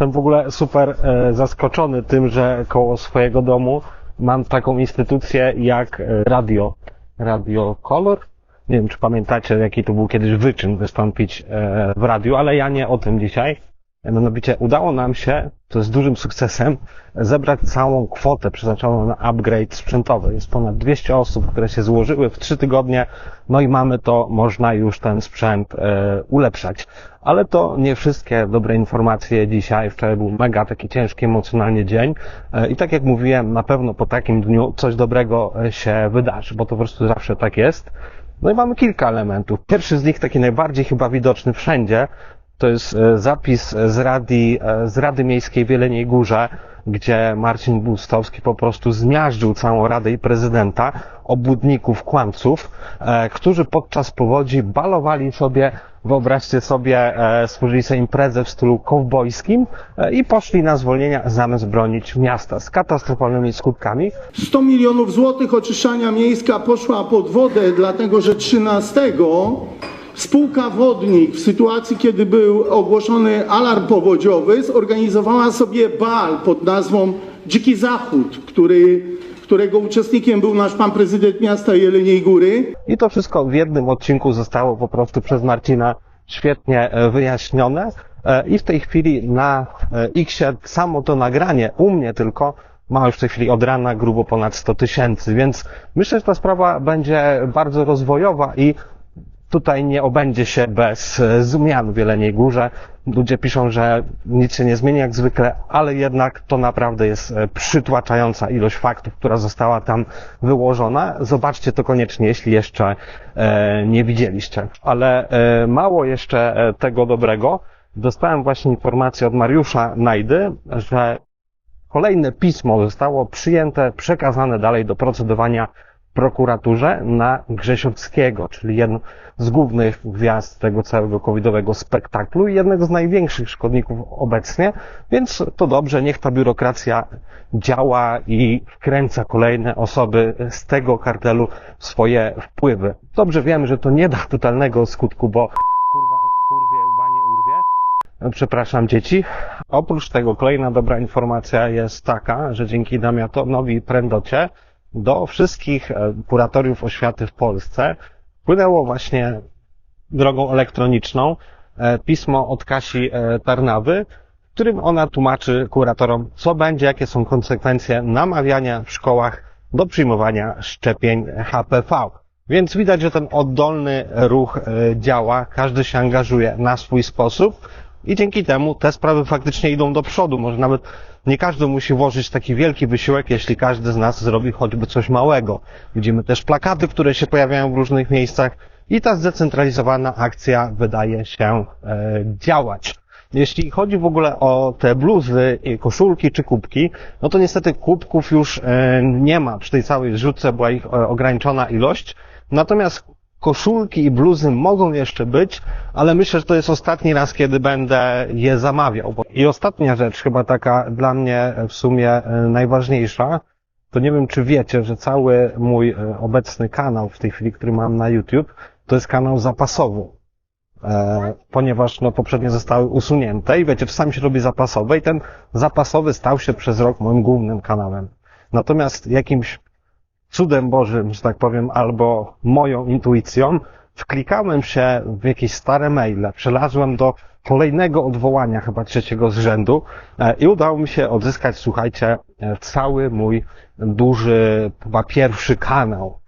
Jestem w ogóle super e, zaskoczony tym, że koło swojego domu mam taką instytucję jak e, radio. Radio Color. Nie wiem, czy pamiętacie, jaki to był kiedyś wyczyn wystąpić e, w radiu, ale ja nie o tym dzisiaj. Mianowicie udało nam się, to jest dużym sukcesem, zebrać całą kwotę przeznaczoną na upgrade sprzętowy. Jest ponad 200 osób, które się złożyły w 3 tygodnie, no i mamy to, można już ten sprzęt e, ulepszać. Ale to nie wszystkie dobre informacje dzisiaj. Wczoraj był mega taki ciężki emocjonalnie dzień e, i tak jak mówiłem, na pewno po takim dniu coś dobrego e, się wydarzy, bo to po prostu zawsze tak jest. No i mamy kilka elementów. Pierwszy z nich, taki najbardziej chyba widoczny wszędzie, to jest e, zapis z, radi, e, z Rady Miejskiej w Jeleniej Górze, gdzie Marcin Bustowski po prostu zmiażdżył całą Radę i prezydenta, obłudników, kłamców, którzy podczas powodzi balowali sobie, wyobraźcie sobie, e, sobie imprezę w stylu kowbojskim e, i poszli na zwolnienia zamiast bronić miasta z katastrofalnymi skutkami. 100 milionów złotych oczyszczania miejska poszła pod wodę, dlatego że 13 spółka Wodnik w sytuacji, kiedy był ogłoszony alarm powodziowy, zorganizowała sobie bal pod nazwą Dziki Zachód, który, którego uczestnikiem był nasz pan prezydent miasta Jeleniej Góry. I to wszystko w jednym odcinku zostało po prostu przez Marcina świetnie e, wyjaśnione. E, I w tej chwili na e, Xie samo to nagranie, u mnie tylko, ma już w tej chwili od rana grubo ponad 100 tysięcy, więc myślę, że ta sprawa będzie bardzo rozwojowa i tutaj nie obędzie się bez e, zmian w Jeleniej Górze. Ludzie piszą, że nic się nie zmieni jak zwykle, ale jednak to naprawdę jest e, przytłaczająca ilość faktów, która została tam wyłożona. Zobaczcie to koniecznie, jeśli jeszcze e, nie widzieliście. Ale mało jeszcze tego dobrego. Dostałem właśnie informację od Mariusza Najdy, że kolejne pismo zostało przyjęte, przekazane dalej do procedowania prokuraturze na Grzesiowskiego, czyli jedną z głównych gwiazd tego całego covidowego spektaklu i jednego z największych szkodników obecnie, więc to dobrze, niech ta biurokracja działa i wkręca kolejne osoby z tego kartelu w swoje wpływy. Dobrze wiem, że to nie da totalnego skutku, bo kurwa, kurwie, łba nie urwie. Przepraszam dzieci. Oprócz tego kolejna dobra informacja jest taka, że dzięki Damiatonowi Prendocie do wszystkich e, kuratoriów oświaty w Polsce. Wpłynęło właśnie drogą elektroniczną e, pismo od Kasi e, Tarnawy, w którym ona tłumaczy kuratorom, co będzie, jakie są konsekwencje namawiania w szkołach do przyjmowania szczepień HPV. Więc widać, że ten oddolny ruch działa, każdy się angażuje na swój sposób i dzięki temu te sprawy faktycznie idą do przodu. Może nawet nie każdy musi włożyć taki wielki wysiłek, jeśli każdy z nas zrobi choćby coś małego. Widzimy też plakaty, które się pojawiają w różnych miejscach i ta zdecentralizowana akcja wydaje się e, działać. Jeśli chodzi w ogóle o te bluzy, koszulki czy kubki, no to niestety kubków już e, nie ma. Przy tej całej zrzutce była ich e, ograniczona ilość. Natomiast koszulki i bluzy mogą jeszcze być, ale myślę, że to jest ostatni raz, kiedy będę je zamawiał. I ostatnia rzecz, chyba taka dla mnie w sumie e, najważniejsza, to nie wiem, czy wiecie, że cały mój e, obecny kanał w tej chwili, który mam na YouTube, to jest kanał zapasowy. E, ponieważ no, poprzednie zostały usunięte i wiecie, czasami się robi zapasowe i ten zapasowy stał się przez rok moim głównym kanałem. Natomiast jakimś cudem Bożym, że tak powiem, albo moją intuicją, wklikałem się w jakieś stare maile, przelazłem do kolejnego odwołania, chyba trzeciego z rzędu e, i udało mi się odzyskać, słuchajcie, e, cały mój duży, chyba pierwszy kanał.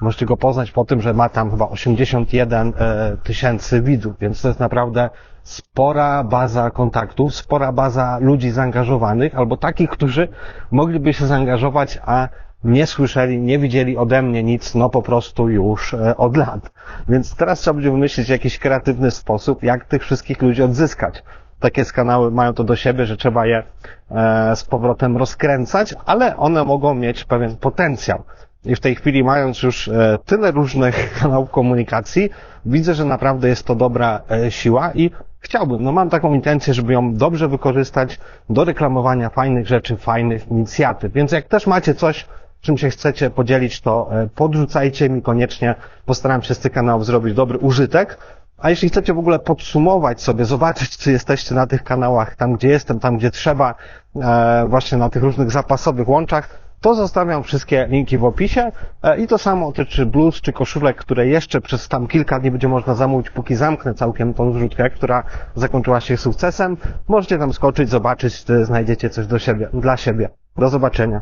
Możecie go poznać po tym, że ma tam chyba 81 e, tysięcy widzów, więc to jest naprawdę spora baza kontaktów, spora baza ludzi zaangażowanych, albo takich, którzy mogliby się zaangażować, a nie słyszeli, nie widzieli ode mnie nic, no po prostu już e, od lat. Więc teraz trzeba będzie wymyślić jakiś kreatywny sposób, jak tych wszystkich ludzi odzyskać. Takie kanały mają to do siebie, że trzeba je e, z powrotem rozkręcać, ale one mogą mieć pewien potencjał. I w tej chwili mając już e, tyle różnych kanałów komunikacji, widzę, że naprawdę jest to dobra siła i chciałbym, no mam taką intencję, żeby ją dobrze wykorzystać do reklamowania fajnych rzeczy, fajnych inicjatyw. Więc jak też macie coś, czym się chcecie podzielić, to e, podrzucajcie mi koniecznie. Postaram się z tych kanałów zrobić dobry użytek. A jeśli chcecie w ogóle podsumować sobie, zobaczyć, czy jesteście na tych kanałach, tam gdzie jestem, tam gdzie trzeba, e, właśnie na tych różnych zapasowych łączach, to zostawiam wszystkie linki w opisie e, i to samo dotyczy bluz czy koszulek, które jeszcze przez tam kilka dni będzie można zamówić, póki zamknę całkiem tą zrzutkę, która zakończyła się sukcesem. Możecie tam skoczyć, zobaczyć, czy znajdziecie coś do siebie, dla siebie. Do zobaczenia.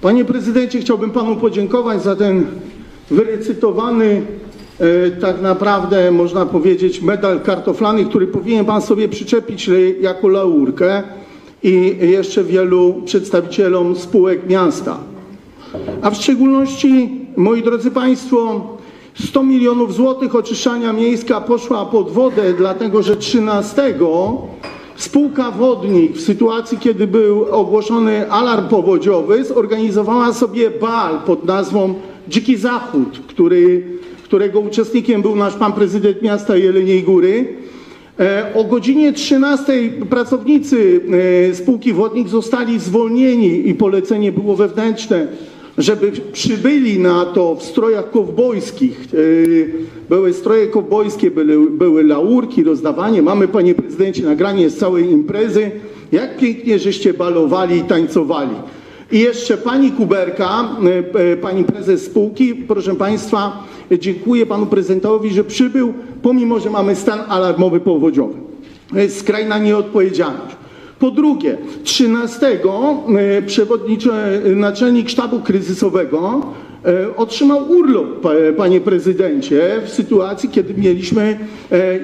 Panie prezydencie, chciałbym panu podziękować za ten wyrecytowany, e, tak naprawdę można powiedzieć, medal kartoflany, który powinien pan sobie przyczepić jako laurkę i jeszcze wielu przedstawicielom spółek miasta. A w szczególności, moi drodzy Państwo, 100 milionów złotych oczyszczania miejska poszła pod wodę, dlatego że 13 spółka Wodnik w sytuacji, kiedy był ogłoszony alarm powodziowy, zorganizowała sobie bal pod nazwą Dziki Zachód, który, którego uczestnikiem był nasz pan prezydent miasta Jeleniej Góry. E, O godzinie 13 pracownicy e, spółki Wodnik zostali zwolnieni i polecenie było wewnętrzne, żeby przybyli na to w strojach kowbojskich. E, Były stroje kowbojskie, były, były laurki, rozdawanie. Mamy, panie prezydencie, nagranie z całej imprezy. Jak pięknie żeście balowali i tańcowali. I jeszcze pani Kuberka, e, e, pani prezes spółki, proszę państwa, dziękuję panu prezydentowi, że przybył, pomimo że mamy stan alarmowy powodziowy. To jest skrajna nieodpowiedzialność. Po drugie, 13 e, przewodniczy, e, naczelnik sztabu kryzysowego e, otrzymał urlop, pa- panie prezydencie, w sytuacji, kiedy mieliśmy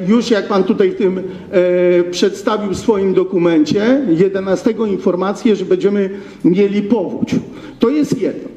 już, jak pan tutaj w tym przedstawił w swoim dokumencie, 11 informację, że będziemy mieli powódź. To jest jedno.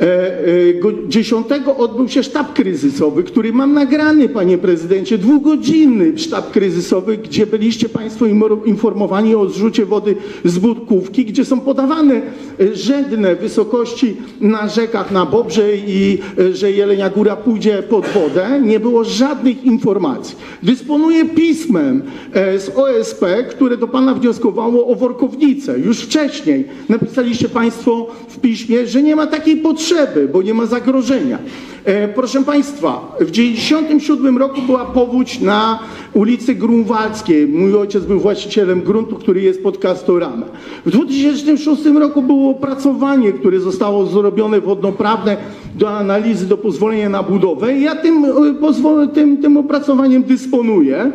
E, e, go- 10 odbył się sztab kryzysowy, który mam nagrany, panie prezydencie, dwugodzinny sztab kryzysowy, gdzie byliście państwo informowani o zrzucie wody z budkówki, gdzie są podawane e, rzędne wysokości na rzekach na Bobrze i e, że Jelenia Góra pójdzie pod wodę. Nie było żadnych informacji. Dysponuję pismem e, z OSP, które do pana wnioskowało o workownicę. Już wcześniej napisaliście państwo w piśmie, że nie ma takiej potrzeby, bo nie ma zagrożenia. E, Proszę Państwa, w 1997 roku była powódź na ulicy Grunwaldzkiej. Mój ojciec był właścicielem gruntu, który jest pod Castoramem. W 2006 roku było opracowanie, które zostało zrobione wodnoprawne do analizy, do pozwolenia na budowę. Ja tym, e, tym, tym opracowaniem dysponuję.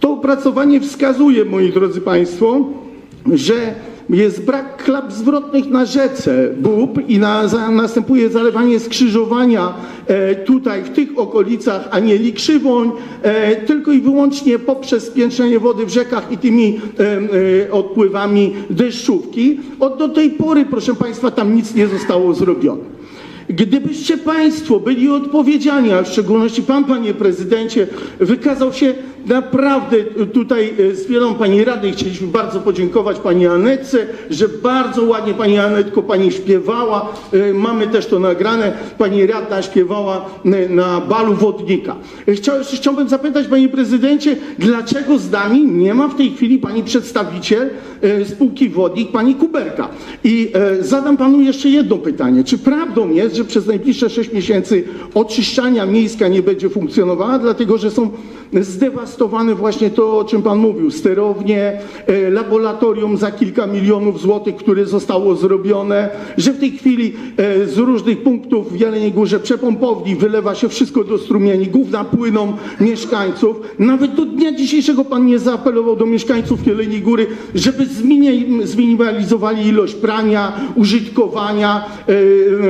To opracowanie wskazuje, moi drodzy Państwo, że jest brak klap zwrotnych na rzece Bób i na, za, następuje zalewanie skrzyżowania e, tutaj w tych okolicach Anieli Krzywoń e, tylko i wyłącznie poprzez spiętrzenie wody w rzekach i tymi e, odpływami deszczówki. Od do tej pory, proszę Państwa, tam nic nie zostało zrobione. Gdybyście Państwo byli odpowiedzialni, a w szczególności Pan, Panie Prezydencie, wykazał się naprawdę tutaj e, z wielą Pani Rady chcieliśmy bardzo podziękować Pani Anetce, że bardzo ładnie Pani Anetko Pani śpiewała. E, Mamy też to nagrane. Pani Radna śpiewała e, na balu wodnika. Chciałbym zapytać Panie Prezydencie, dlaczego z nami nie ma w tej chwili Pani przedstawiciel spółki Wodnik, Pani Kuberka? I zadam Panu jeszcze jedno pytanie. Czy prawdą jest, że przez najbliższe 6 miesięcy oczyszczania miejska nie będzie funkcjonowała, dlatego że są zdewastowane właśnie to, o czym Pan mówił, sterownie, e, laboratorium za kilka milionów złotych, które zostało zrobione, że w tej chwili e, z różnych punktów w Jeleniej Górze przepompowni wylewa się wszystko do strumieni, gówna płyną mieszkańców. Nawet do dnia dzisiejszego Pan nie zaapelował do mieszkańców Jeleniej Góry, żeby zmini- zminimalizowali ilość prania, użytkowania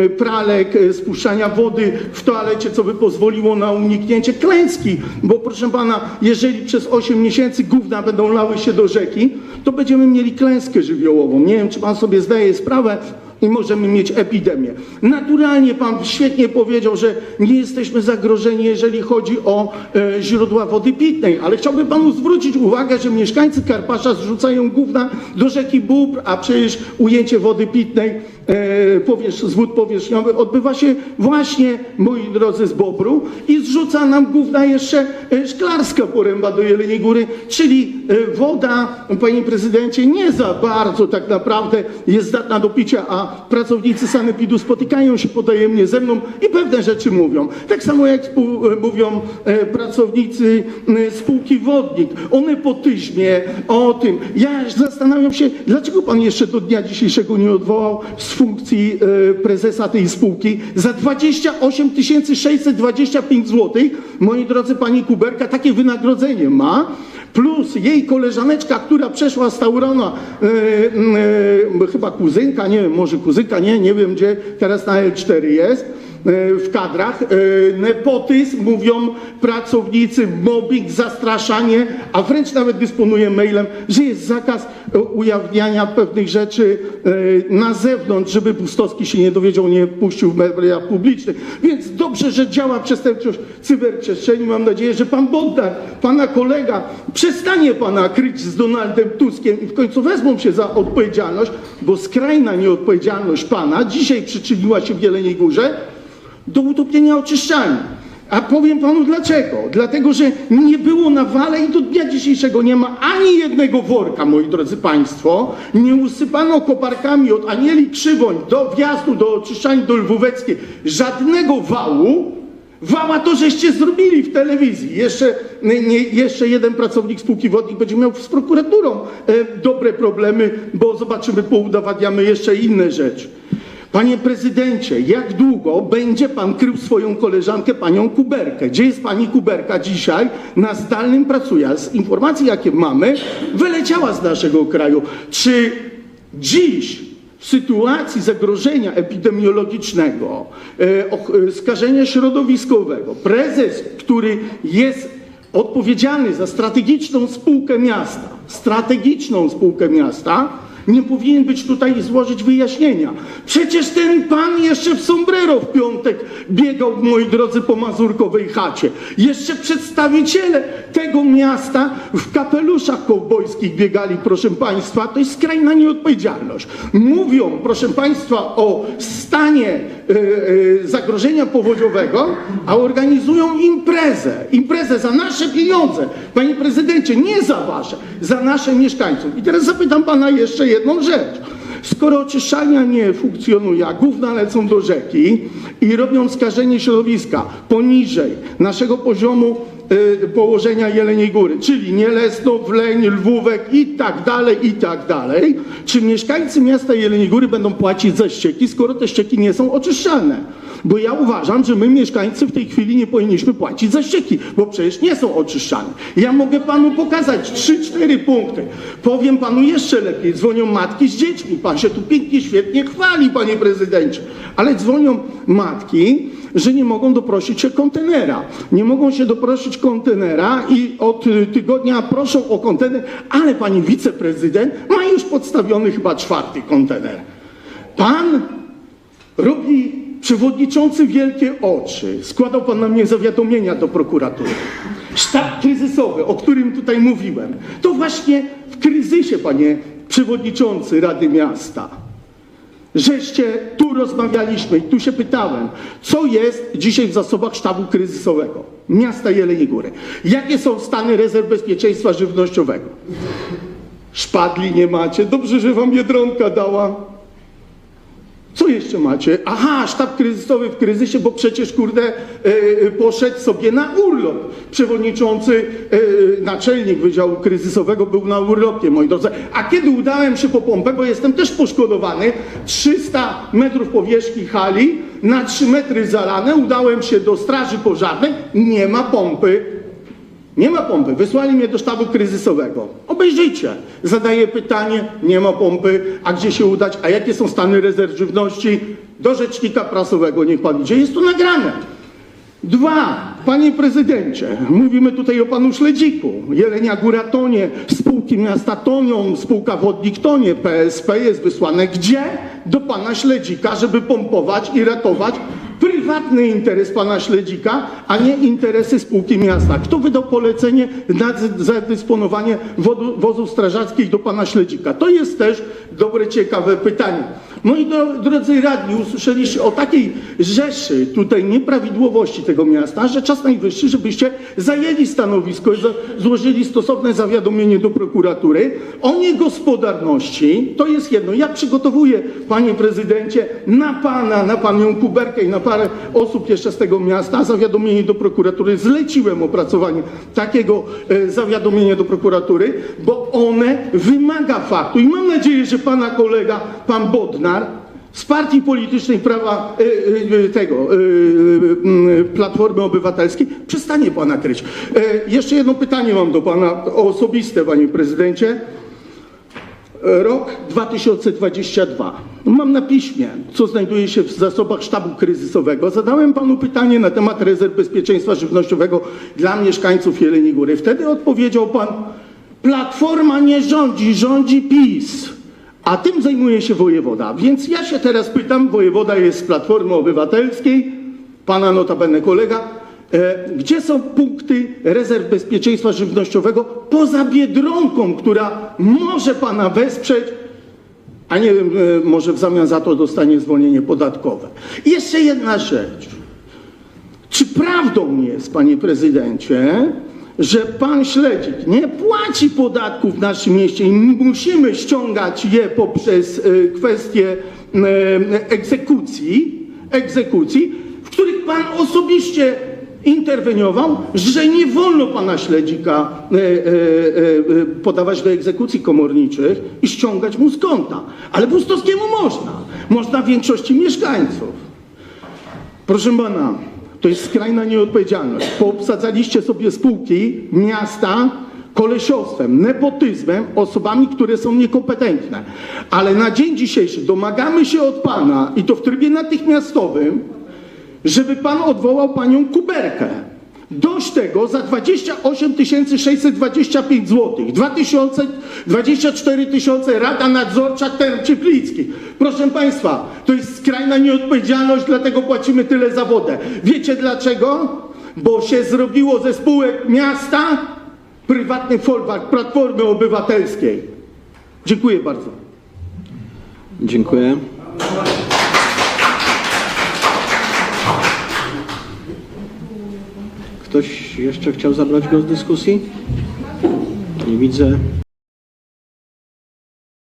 e, e, spuszczania wody w toalecie, co by pozwoliło na uniknięcie klęski. Bo proszę pana, jeżeli przez 8 miesięcy gówna będą lały się do rzeki, to będziemy mieli klęskę żywiołową. Nie wiem, czy pan sobie zdaje sprawę, i możemy mieć epidemię. Naturalnie pan świetnie powiedział, że nie jesteśmy zagrożeni, jeżeli chodzi o e, źródła wody pitnej, ale chciałbym panu zwrócić uwagę, że mieszkańcy Karpasza zrzucają gówna do rzeki Bóbr, a przecież ujęcie wody pitnej powierz, z wód powierzchniowych odbywa się właśnie, moi drodzy, z Bobru i zrzuca nam główna jeszcze e, szklarska poręba do Jeleniej Góry, czyli e, woda, panie prezydencie, nie za bardzo tak naprawdę jest zdatna do picia, a pracownicy sanepidu spotykają się podajemnie ze mną i pewne rzeczy mówią. Tak samo jak e, mówią e, pracownicy e, spółki Wodnik o nepotyzmie, o tym. Ja zastanawiam się, dlaczego pan jeszcze do dnia dzisiejszego nie odwołał funkcji e, prezesa tej spółki za 28 625 zł. Moi drodzy, pani Kuberka takie wynagrodzenie ma. Plus jej koleżaneczka, która przeszła z Taurona, e, e, chyba kuzynka, nie wiem, może kuzynka, nie, nie wiem gdzie, teraz na L4 jest w kadrach. E, Nepotyzm, mówią pracownicy, mobbing, zastraszanie, a wręcz nawet dysponuje mailem, że jest zakaz e, ujawniania pewnych rzeczy e, na zewnątrz, żeby Pustowski się nie dowiedział, nie puścił w mediach publicznych. Więc dobrze, że działa przestępczość w cyberprzestrzeni. Mam nadzieję, że pan Bogdan, pana kolega, przestanie pana kryć z Donaldem Tuskiem i w końcu wezmą się za odpowiedzialność, bo skrajna nieodpowiedzialność pana dzisiaj przyczyniła się w Jeleniej Górze do utopienia oczyszczalni. A powiem panu dlaczego. Dlatego, że nie było na wale i do dnia dzisiejszego nie ma ani jednego worka, moi drodzy państwo. Nie usypano koparkami od Anieli Krzywoń do wjazdu do oczyszczalni do Lwóweckiej żadnego wału. Wała to żeście zrobili w telewizji. Jeszcze, nie, jeszcze jeden pracownik spółki wodnik będzie miał z prokuraturą e, dobre problemy, bo zobaczymy, poudowadniamy jeszcze inne rzeczy. Panie prezydencie, jak długo będzie pan krył swoją koleżankę, panią Kuberkę? Gdzie jest pani Kuberka dzisiaj? Na zdalnym pracuje. A Z informacji, jakie mamy, wyleciała z naszego kraju. Czy dziś w sytuacji zagrożenia epidemiologicznego, e, e, skażenia środowiskowego, prezes, który jest odpowiedzialny za strategiczną spółkę miasta, strategiczną spółkę miasta, nie powinien być tutaj i złożyć wyjaśnienia. Przecież ten pan jeszcze w sombrero w piątek biegał, moi drodzy, po mazurkowej chacie. Jeszcze przedstawiciele tego miasta w kapeluszach kowbojskich biegali, proszę państwa. To jest skrajna nieodpowiedzialność. Mówią, proszę państwa, o stanie e, zagrożenia powodziowego, a organizują imprezę. Imprezę za nasze pieniądze. Panie prezydencie, nie za wasze, za nasze mieszkańców. I teraz zapytam pana jeszcze jedną rzecz. Skoro oczyszczalnia nie funkcjonuje, a gówna lecą do rzeki i robią skażenie środowiska poniżej naszego poziomu położenia Jeleniej Góry, czyli Nielesno, Wleń, Lwówek i tak dalej, i tak dalej, czy mieszkańcy miasta Jeleniej Góry będą płacić za ścieki, skoro te ścieki nie są oczyszczalne? Bo ja uważam, że my mieszkańcy w tej chwili nie powinniśmy płacić za ścieki, bo przecież nie są oczyszczane. Ja mogę panu pokazać 3-4 punkty. Powiem panu jeszcze lepiej. Dzwonią matki z dziećmi. Pan się tu pięknie, świetnie chwali, panie prezydencie. Ale dzwonią matki, że nie mogą doprosić się kontenera. Nie mogą się doprosić kontenera i od tygodnia proszą o kontener, ale pani wiceprezydent ma już podstawiony chyba czwarty kontener. Pan robi przewodniczący wielkie oczy. Składał pan na mnie zawiadomienia do prokuratury. Sztab kryzysowy, o którym tutaj mówiłem, to właśnie w kryzysie, panie przewodniczący Rady Miasta. Żeście tu rozmawialiśmy i tu się pytałem, co jest dzisiaj w zasobach sztabu kryzysowego miasta Jeleniej Góry. Jakie są stany rezerw bezpieczeństwa żywnościowego? Szpadli nie macie. Dobrze, że wam Biedronka dała. Co jeszcze macie? Aha, sztab kryzysowy w kryzysie, bo przecież kurde e, e, poszedł sobie na urlop. Przewodniczący, e, naczelnik Wydziału Kryzysowego był na urlopie, moi drodzy. A kiedy udałem się po pompę, bo jestem też poszkodowany, 300 metrów powierzchni hali, na 3 metry zalane, udałem się do straży pożarnej, nie ma pompy. Nie ma pompy. Wysłali mnie do sztabu kryzysowego. Obejrzyjcie. Zadaję pytanie, nie ma pompy, a gdzie się udać, a jakie są stany rezerw żywności? Do rzecznika prasowego niech pan idzie. Jest to nagrane. Dwa, panie prezydencie, mówimy tutaj o panu Śledziku. Jelenia Góra tonie, spółki miasta tonią, spółka Wodnik tonie, PSP jest wysłane gdzie? Do pana Śledzika, żeby pompować i ratować prywatny interes pana Śledzika, a nie interesy spółki miasta. Kto wydał polecenie na zadysponowanie wozów strażackich do pana Śledzika? To jest też dobre, ciekawe pytanie. Moi dro- drodzy radni, usłyszeliście o takiej rzeszy tutaj nieprawidłowości tego miasta, że czas najwyższy, żebyście zajęli stanowisko i złożyli stosowne zawiadomienie do prokuratury o niegospodarności. To jest jedno. Ja przygotowuję, panie prezydencie, na pana, na panią Kuberkę i na parę osób jeszcze z tego miasta zawiadomienie do prokuratury. Zleciłem opracowanie takiego e, zawiadomienia do prokuratury, bo one wymaga faktu. I mam nadzieję, że pana kolega, pan Z partii politycznej prawa e, e, tego e, e, Platformy Obywatelskiej przestanie pana kryć. Jeszcze jedno pytanie mam do pana osobiste, panie prezydencie. Rok 2022. Mam na piśmie, co znajduje się w zasobach sztabu kryzysowego. Zadałem panu pytanie na temat rezerw bezpieczeństwa żywnościowego dla mieszkańców Jeleniej Góry. Wtedy odpowiedział pan, Platforma nie rządzi, rządzi PiS. A tym zajmuje się wojewoda. Więc ja się teraz pytam, wojewoda jest z Platformy Obywatelskiej, pana notabene kolega, e, gdzie są punkty rezerw bezpieczeństwa żywnościowego poza Biedronką, która może pana wesprzeć, a nie wiem, e, może w zamian za to dostanie zwolnienie podatkowe. Jeszcze jedna rzecz. Czy prawdą jest, panie prezydencie, że pan Śledzik nie płaci podatków w naszym mieście i musimy ściągać je poprzez e, kwestie e, egzekucji, egzekucji, w których pan osobiście interweniował, że nie wolno pana Śledzika e, podawać do egzekucji komorniczych i ściągać mu z konta. Ale Bustowskiemu można. Można większości mieszkańców. Proszę pana, to jest skrajna nieodpowiedzialność. Poobsadzaliście sobie spółki miasta kolesiostwem, nepotyzmem, osobami, które są niekompetentne. Ale na dzień dzisiejszy domagamy się od pana, i to w trybie natychmiastowym, żeby pan odwołał panią Kuberkę. Dość tego za 28 625 zł, 2000, 24 tysiące Rada Nadzorcza Term Cieplickich. Proszę państwa, to jest skrajna nieodpowiedzialność, dlatego płacimy tyle za wodę. Wiecie dlaczego? Bo się zrobiło ze spółek miasta prywatny folwark Platformy Obywatelskiej. Dziękuję bardzo. Dziękuję. Ktoś jeszcze chciał zabrać głos w dyskusji? Nie widzę.